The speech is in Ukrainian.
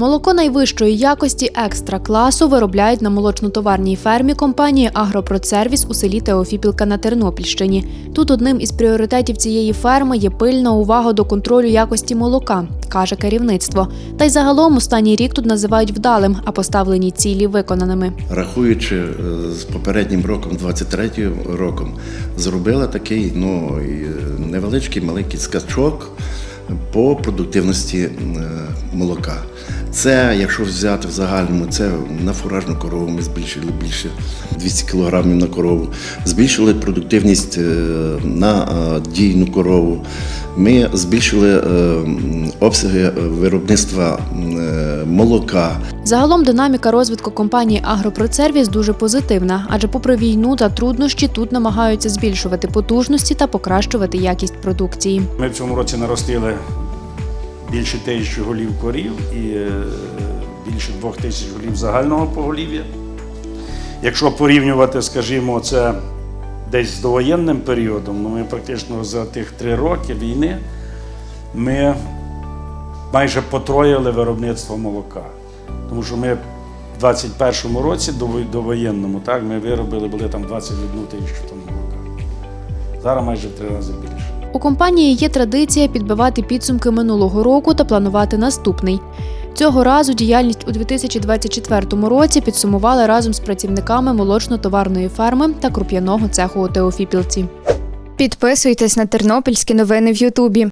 Молоко найвищої якості екстра класу виробляють на молочно-товарній фермі компанії Агропродсервіс у селі Теофіпілка на Тернопільщині. Тут одним із пріоритетів цієї ферми є пильна увага до контролю якості молока, каже керівництво. Та й загалом останній рік тут називають вдалим, а поставлені цілі виконаними. Рахуючи е, з попереднім роком, 23 роком, зробила такий ну, е, невеличкий маленький скачок по продуктивності е, молока. Це, якщо взяти в загальному, це на фуражну корову ми збільшили більше 200 кг на корову, збільшили продуктивність е, на е, дійну корову. Ми збільшили обсяги е, виробництва е, молока. Загалом динаміка розвитку компанії Агропродсервіс дуже позитивна, адже попри війну та труднощі тут намагаються збільшувати потужності та покращувати якість продукції. Ми в цьому році наростили більше тисячі голів корів і е, більше двох тисяч голів загального поголів'я. Якщо порівнювати, скажімо, це десь з довоєнним періодом, ну ми практично за тих три роки війни ми майже потроїли виробництво молока. Тому що ми в 21-му році, довоєнному, так, ми виробили були там 21 тисячу тонн молока. Зараз майже в три рази більше. У компанії є традиція підбивати підсумки минулого року та планувати наступний. Цього разу діяльність у 2024 році підсумували разом з працівниками молочно-товарної ферми та круп'яного цеху у Теофіпілці. Підписуйтесь на тернопільські новини в Ютубі.